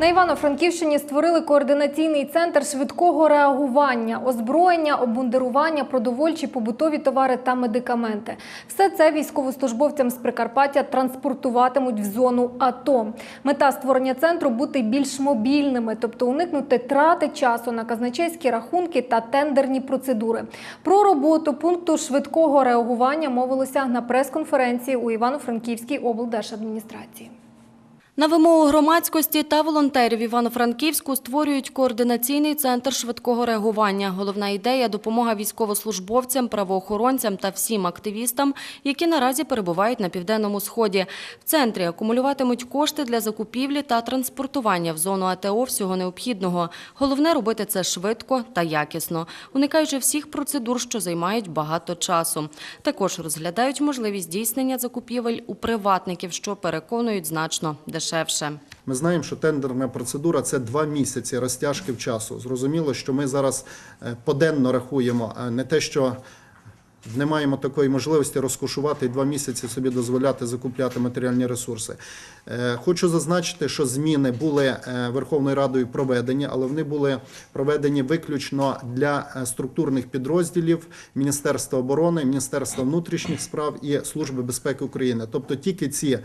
На Івано-Франківщині створили координаційний центр швидкого реагування, озброєння, обмундирування, продовольчі, побутові товари та медикаменти. Все це військовослужбовцям з Прикарпаття транспортуватимуть в зону АТО. Мета створення центру бути більш мобільними, тобто уникнути трати часу на казначейські рахунки та тендерні процедури. Про роботу пункту швидкого реагування мовилося на прес-конференції у Івано-Франківській облдержадміністрації. На вимогу громадськості та волонтерів Івано-Франківську створюють координаційний центр швидкого реагування. Головна ідея – допомога військовослужбовцям, правоохоронцям та всім активістам, які наразі перебувають на Південному Сході. В центрі акумулюватимуть кошти для закупівлі та транспортування в зону АТО всього необхідного. Головне – робити це швидко та якісно, уникаючи всіх процедур, що займають багато часу. Також розглядають можливість здійснення закупівель у приватників, що переконують значно дешевше. Ми знаємо, що тендерна процедура це два місяці розтяжки в часу. Зрозуміло, що ми зараз е, поденно рахуємо, а не те, що не маємо такої можливості розкошувати і два місяці собі дозволяти закупляти матеріальні ресурси. Е, Хочу зазначити, що зміни були е, Верховною Радою проведені, але вони були проведені виключно для е, структурних підрозділів Міністерства оборони, Міністерства внутрішніх справ і Служби безпеки України. Тобто тільки ці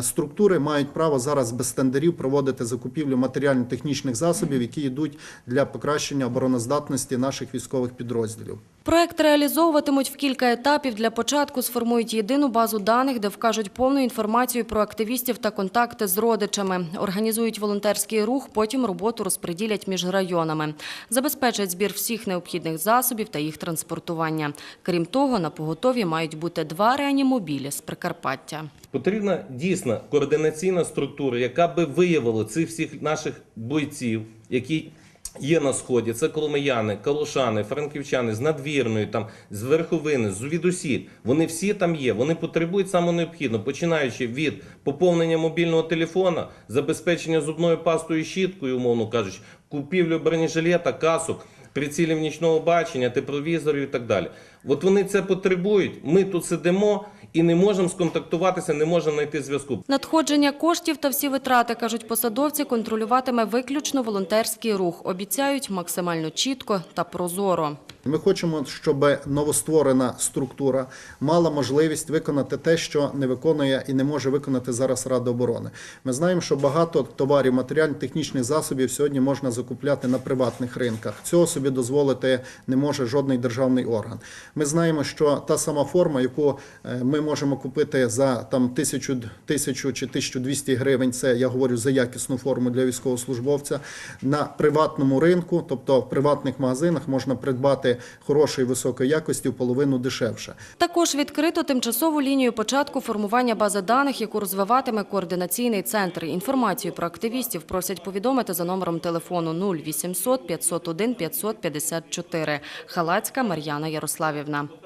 структури мають право зараз без тендерів проводити закупівлю матеріально-технічних засобів, які йдуть для покращення обороноздатності наших військових підрозділів. Проект реалізовуватимуть в кілька етапів. Для початку сформують єдину базу даних, де вкажуть повну інформацію про активістів та контакти з родичами. Організують волонтерський рух, потім роботу розподілять між районами. Забезпечать збір всіх необхідних засобів та їх транспортування. Крім того, на поготові мають бути два реанімобілі з Прикарпаття. Потрібна дійсна координаційна структура, яка би виявила цих всіх наших бойців, які є на сході. Це коломияни, калушани, франківчани з надвірної, там з верховини, з звідусіль. Вони всі там є. Вони потребують саме необхідно, починаючи від поповнення мобільного телефона, забезпечення зубною пастою щіткою, умовно кажучи, купівлю бронежилета, касок. Прицілів нічного бачення, тепловізорів і так далі. От вони це потребують. Ми тут сидимо і не можемо сконтактуватися, не можемо знайти зв'язку. Надходження коштів та всі витрати, кажуть посадовці, контролюватиме виключно волонтерський рух. Обіцяють максимально чітко та прозоро. Ми хочемо, щоб новостворена структура мала можливість виконати те, що не виконує і не може виконати зараз Рада оборони. Ми знаємо, що багато товарів, матеріально-технічних засобів сьогодні можна закупляти на приватних ринках. Цього собі дозволити не може жодний державний орган. Ми знаємо, що та сама форма, яку е, ми можемо купити за там тисячу, тисячу чи 1200 гривень, це я говорю за якісну форму для військовослужбовця. На приватному ринку, тобто в приватних магазинах, можна придбати хорошої високої якості в половину дешевше. Також відкрито тимчасову лінію початку формування бази даних, яку розвиватиме координаційний центр. Інформацію про активістів просять повідомити за номером телефону 0800 501 554. Халацька Мар'яна Nam.